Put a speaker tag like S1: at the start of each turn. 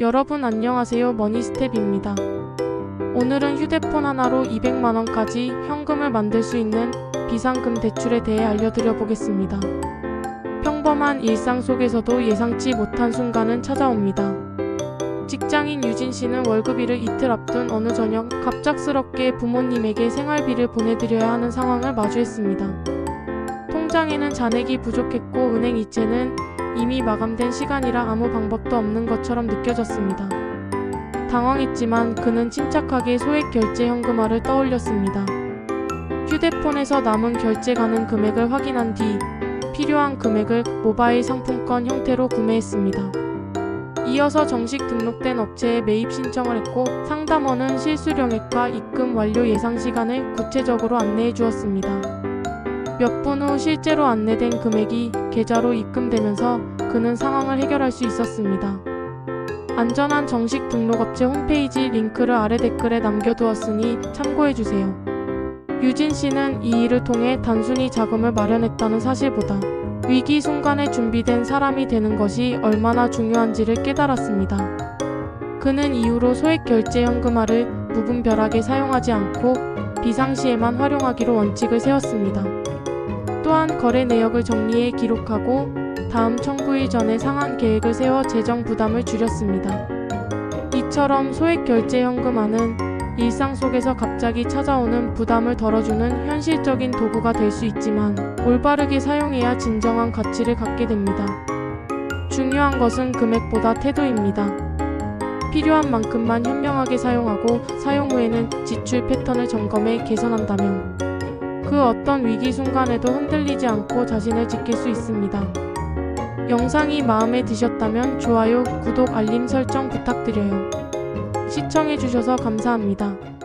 S1: 여러분 안녕하세요. 머니스텝입니다. 오늘은 휴대폰 하나로 200만원까지 현금을 만들 수 있는 비상금 대출에 대해 알려드려 보겠습니다. 평범한 일상 속에서도 예상치 못한 순간은 찾아옵니다. 직장인 유진 씨는 월급일을 이틀 앞둔 어느 저녁 갑작스럽게 부모님에게 생활비를 보내드려야 하는 상황을 마주했습니다. 통장에는 잔액이 부족했고 은행 이체는 이미 마감된 시간이라 아무 방법도 없는 것처럼 느껴졌습니다. 당황했지만 그는 침착하게 소액 결제 현금화를 떠올렸습니다. 휴대폰에서 남은 결제 가능 금액을 확인한 뒤 필요한 금액을 모바일 상품권 형태로 구매했습니다. 이어서 정식 등록된 업체에 매입 신청을 했고 상담원은 실수령액과 입금 완료 예상 시간을 구체적으로 안내해 주었습니다. 몇 분 후 실제로 안내된 금액이 계좌로 입금되면서 그는 상황을 해결할 수 있었습니다. 안전한 정식 등록업체 홈페이지 링크를 아래 댓글에 남겨두었으니 참고해주세요. 유진 씨는 이 일을 통해 단순히 자금을 마련했다는 사실보다 위기 순간에 준비된 사람이 되는 것이 얼마나 중요한지를 깨달았습니다. 그는 이후로 소액 결제 현금화를 무분별하게 사용하지 않고 비상시에만 활용하기로 원칙을 세웠습니다. 또한 거래 내역을 정리해 기록하고 다음 청구일 전에 상한 계획을 세워 재정 부담을 줄였습니다. 이처럼 소액 결제 현금화는 일상 속에서 갑자기 찾아오는 부담을 덜어주는 현실적인 도구가 될 수 있지만 올바르게 사용해야 진정한 가치를 갖게 됩니다. 중요한 것은 금액보다 태도입니다. 필요한 만큼만 현명하게 사용하고 사용 후에는 지출 패턴을 점검해 개선한다면 그 어떤 위기 순간에도 흔들리지 않고 자신을 지킬 수 있습니다. 영상이 마음에 드셨다면 좋아요, 구독, 알림 설정 부탁드려요. 시청해주셔서 감사합니다.